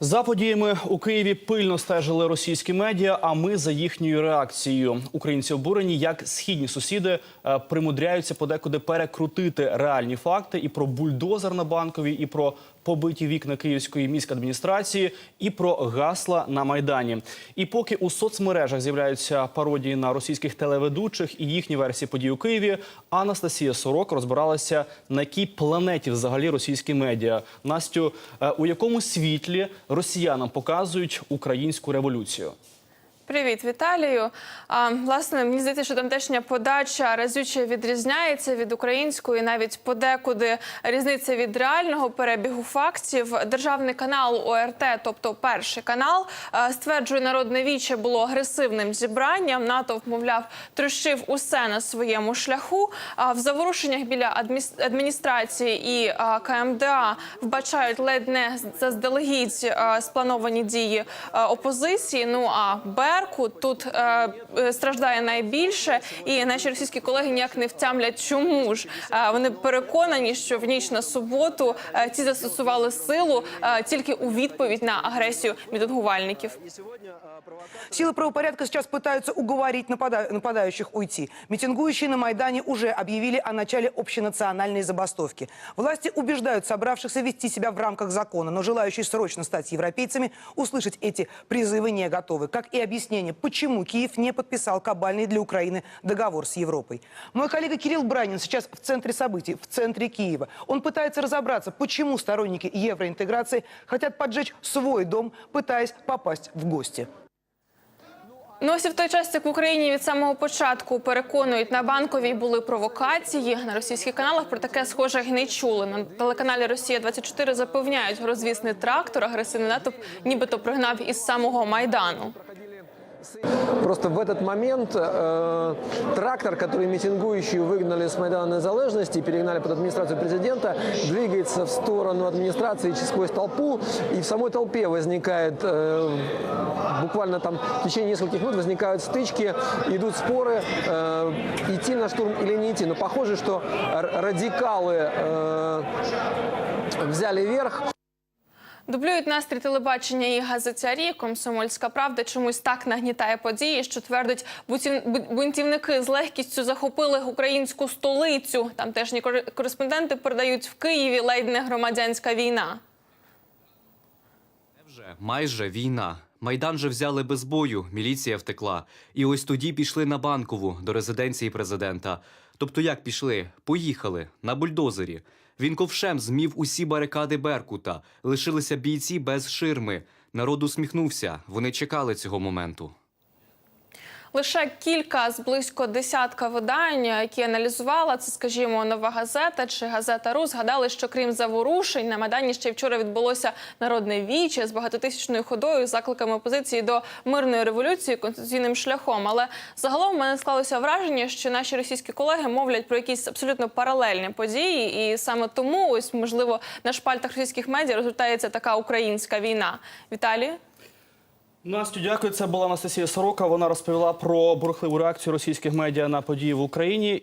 За подіями у Києві пильно стежили російські медіа. А ми за їхньою реакцією. Українці обурені, як східні сусіди е, примудряються подекуди перекрутити реальні факти і про бульдозер на банковій, і про побиті вікна Київської міськадміністрації, і про гасла на майдані. І поки у соцмережах з'являються пародії на російських телеведучих і їхні версії подій у Києві, Анастасія Сорок розбиралася на якій планеті взагалі російські медіа. Настю, е, у якому світлі росіянам показують українську революцію? Привіт, Віталію. А, власне, мені здається, що тамтешня подача разюче відрізняється від української, навіть подекуди різниця від реального перебігу фактів. Державний канал ОРТ, тобто перший канал, стверджує, народне віче було агресивним зібранням. Натовп, мовляв, трощив усе на своєму шляху. А в заворушеннях біля адміністрації і КМДА вбачають ледь не заздалегідь сплановані дії опозиції. Ну а Беркут тут е, е, страждає найбільше, і наші російські колеги ніяк не втямлять, чому ж Е, вони переконані, що в ніч на суботу е, ці застосували силу е, тільки у відповідь на агресію мітингувальників. Силы правопорядка сейчас пытаются уговорить напада- нападающих уйти. Митингующие на Майдане уже объявили о начале общенациональной забастовки. Власти убеждают собравшихся вести себя в рамках закона, но желающие срочно стать европейцами услышать эти призывы не готовы. Как и объяснение, почему Киев не подписал кабальный для Украины договор с Европой. Мой коллега Кирилл Бранин сейчас в центре событий, в центре Киева. Он пытается разобраться, почему сторонники евроинтеграции хотят поджечь свой дом, пытаясь попасть в гости. Ну ось і в той час, як в Україні від самого початку переконують на банковій були провокації на російських каналах. Про таке схоже й не чули. На телеканалі Росія 24 запевняють, розвісний трактор, агресивний натовп, нібито пригнав із самого майдану. Просто в этот момент э, трактор, который митингующие выгнали с Майдана Незалежности и перегнали под администрацию президента, двигается в сторону администрации сквозь толпу, и в самой толпе возникает, э, буквально там в течение нескольких минут возникают стычки, идут споры, э, идти на штурм или не идти. Но похоже, что радикалы э, взяли верх. Дублюють настрій телебачення і газетярі. Комсомольська правда чомусь так нагнітає події, що твердить, бунтівники з легкістю захопили українську столицю. Тамтешні кор- кореспонденти передають в Києві ледь громадянська війна. Вже майже війна. Майдан же взяли без бою, міліція втекла. І ось тоді пішли на банкову до резиденції президента. Тобто, як пішли? Поїхали на бульдозері. Він ковшем змів усі барикади Беркута. Лишилися бійці без ширми. Народ усміхнувся. Вони чекали цього моменту. Лише кілька з близько десятка видань, які аналізувала це, скажімо, нова газета чи газета Ру, згадали, що крім заворушень на Майдані ще вчора відбулося народне віче з багатотисячною ходою, закликами опозиції до мирної революції конституційним шляхом. Але загалом в мене склалося враження, що наші російські колеги мовлять про якісь абсолютно паралельні події, і саме тому, ось можливо, на шпальтах російських медіа розгортається така українська війна. Віталій? Настю, дякую. Це була Анастасія Сорока. Вона розповіла про бурхливу реакцію російських медіа на події в Україні.